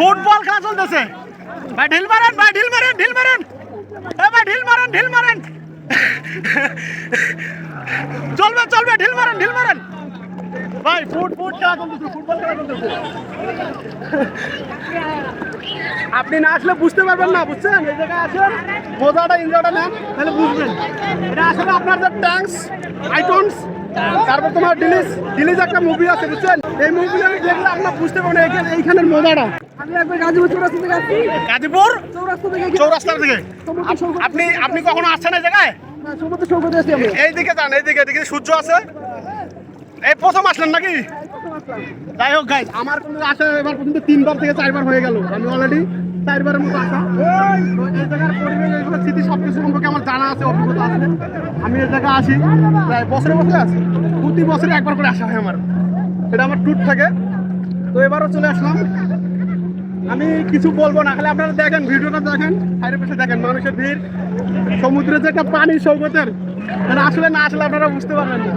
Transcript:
Football খেলা চলতেছে। ভাই, ঢিল মারেন, ভাই, ঢিল মারেন ঢিল মারেন। এ ভাই, ঢিল মারেন ঢিল মারেন। চলবে চলবে, ঢিল মারেন ঢিল মারেন। ভাই, ফুট ফুট, খেলা চলতেছে, ফুটবল খেলা চলতেছে। আপনি না আসলে বুঝতে পারবেন না বুঝছেন? এই জায়গায় আসেন মজাটা এনজয়টা নেন তাহলে বুঝবেন। এটা আসলে আপনার যে ট্যাঙ্কস আইটনস তারপর তোমার ডিলিস ডিলিস একটা মুভি আছে বুঝছেন? এই মুভি আমি দেখলে আপনার বুঝতে পারবেন এইখানে এইখানের মজাটা। গাজীপুর চৌরাস্তা থেকে আপনি আপনি কখনো আসছেন এই জায়গায়? আমি এইদিকে যান এইদিকে এদিকে সূর্য আছে। এই প্রথম আসলেন নাকি? যাই হোক গাইজ আমার কিন্তু আসা এবার পর্যন্ত তিনবার থেকে চারবার হয়ে গেল। আমি অলরেডি চারবারের মতো আসা এই জায়গার পরিবেশ স্মৃতি সব কিছু সম্পর্কে আমার জানা আছে, অভিজ্ঞতা আছে। আমি এই জায়গায় আসি প্রায় বছরে বছরে আসি প্রতি বছরে একবার করে আসা হয় আমার। এটা আমার ট্যুর থাকে। তো এবারও চলে আসলাম। আমি কিছু বলব না, খালি আপনারা দেখেন, ভিডিওটা দেখেন সাইডে পাশে দেখেন, মানুষের ভিড় সমুদ্রে যে একটা পানি সৈকতের এটা আসলে না আসলে আপনারা বুঝতে পারবেন না।